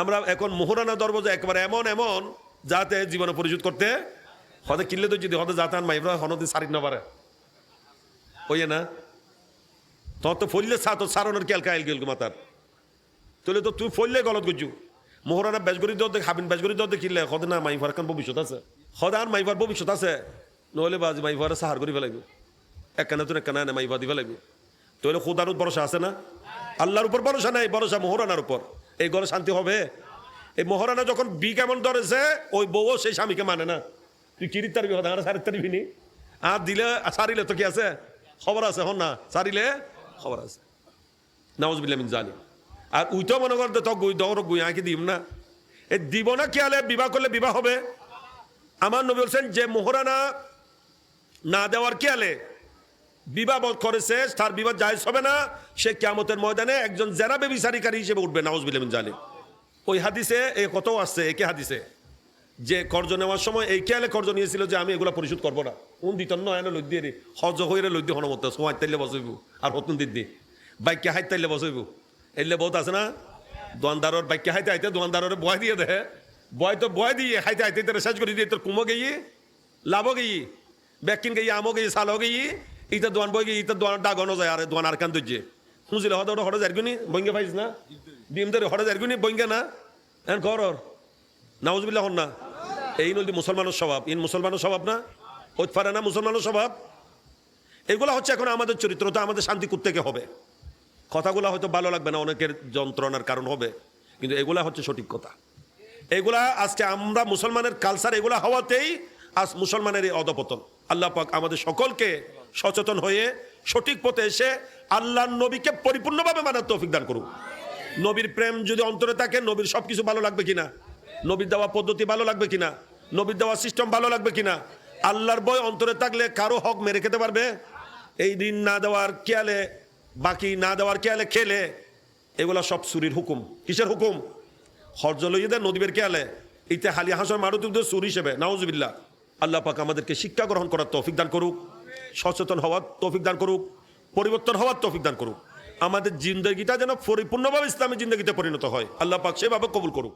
আমরা এখন মোহরানা দরবজা একবারে এমন এমন যাতে জীবনে পরিশোধ করতে হতে কিনলে তো যদি হতে যাতান মাইফরা হনদি সারিন না পারে। ওই না? তোর তো ফললে সা তো সারনের কেল কাইল গেল মাতার? তাহলে তো তুই ফললে গলত করছু মোহরানা বেজগরি দর দেখ হাবিন বেজগরি দর দেখিলে হদে না মাইফার কান ভবিষ্যৎ আছে। হদান মাইফার ভবিষ্যৎ আছে, নহলে বাজ মাইফার সাহার করি ফেলাইব। একখানা তুই একখানা না মাইফা দিবে লাগবে তাহলে খুদার ভরসা আছে না? আল্লাহর উপর ভরসা নাই, ভরসা মোহরানার উপর। এই ঘরে শান্তি হবে। এই মহারানা যখন বি কেমন ধরেছে, ওই বউও সেই স্বামীকে মানে না। তুই কিরিত তারবি হতে আর সারি তারবি নি। আর দিলে সারিলে তো কি আছে? খবর আছে, হন না। সারিলে খবর আছে। নাউজবিল্লা মিন জানি আর উইতো মনে করতে তো গুই, দৌড় গুই, আঁকি দিম না। এই দিব না কি আলে? বিবাহ করলে বিবাহ হবে। আমার নবী বলছেন, যে মোহরানা না দেওয়ার কি আলে? বিবাহ করেছে তার বিবাহ জায়জ হবে না। সে কেমতের ময়দানে একজন জেরা বেবিচারিকারী হিসেবে উঠবে নাউজবিল্লা মিন জানি ওই হাদিসে, এ কত আসছে, একে হাদিসে? যে কর্জ নেওয়ার সময় এই খেয়ালে কর্জ নিয়েছিল যে আমি এগুলা পরিশোধ করব না। উন দিত নয় লই দিয়ে হজ হইরে লই দিয়ে হনমত, সময় তাইলে বসইব আর হতুন দিদি বাইককে হাইত তাইলে বসইব এলে বহুত আছে না? দোয়ানদারর বাইককে হাইতে হাইতে দোয়ানদারর বয় দিয়ে দেয় বয় তো বয় দিয়ে হাইতে হাইতে শেষ করে দিয়ে তোর কুমো গেই লাভও গেই ব্যাকিন গেই আমও গেই সালও গেই ইটা দোয়ান বই ইটা দোয়ান ডাগনো যায়, আর দোয়ান আর কান দজ্জে শুনছিলে হদ হঠাৎ যারগুনি বঙ্গে পাইস না? ডিম ধরে হঠাৎ যারগুনি বঙ্গে না? এখন কর নাউজবিল্লাহ হন না? এই নদী মুসলমানের স্বভাব। ইন মুসলমানের স্বভাব না? হতে পারে না মুসলমানের স্বভাব? এগুলো হচ্ছে এখন আমাদের চরিত্র, তো আমাদের শান্তি থেকে হবে? কথাগুলো হয়তো ভালো লাগবে না, অনেকের যন্ত্রণার কারণ হবে, কিন্তু এগুলা হচ্ছে সঠিক কথা। এগুলা আজকে আমরা মুসলমানের কালচার এগুলা হওয়াতেই আজ মুসলমানের এই অধপতন। আল্লাহ পাক আমাদের সকলকে সচেতন হয়ে সঠিক পথে এসে আল্লাহ নবীকে পরিপূর্ণভাবে মানার তৌফিক দান করুক। নবীর প্রেম যদি অন্তরে থাকে, নবীর সব কিছু ভালো লাগবে কিনা? নবীর দেওয়া পদ্ধতি ভালো লাগবে কিনা? নবীর দেওয়া সিস্টেম ভালো লাগবে কিনা? আল্লাহর বই অন্তরে থাকলে কারও হক মেরে খেতে পারবে? এই দিন না দেওয়ার খেয়ালে, বাকি না দেওয়ার খেয়ালে খেলে এগুলা সব চুরির হুকুম। কিসের হুকুম? হরজ লইয়ে নদীবের খেয়ালে। ইতে হালিয়া হাসর মারুতি সুর হিসেবে। নাউজবিল্লা আল্লাহ পাক আমাদেরকে শিক্ষা গ্রহণ করার তৌফিক দান করুক। সচেতন হওয়ার তৌফিক দান করুক, পরিবর্তন হওয়ার তৌফিক দান করুক। আমাদের জিন্দগিটা যেন পরিপূর্ণভাবে ইসলামী জিন্দগিতে পরিণত হয়। আল্লাহ পাক সেভাবে কবুল করুক।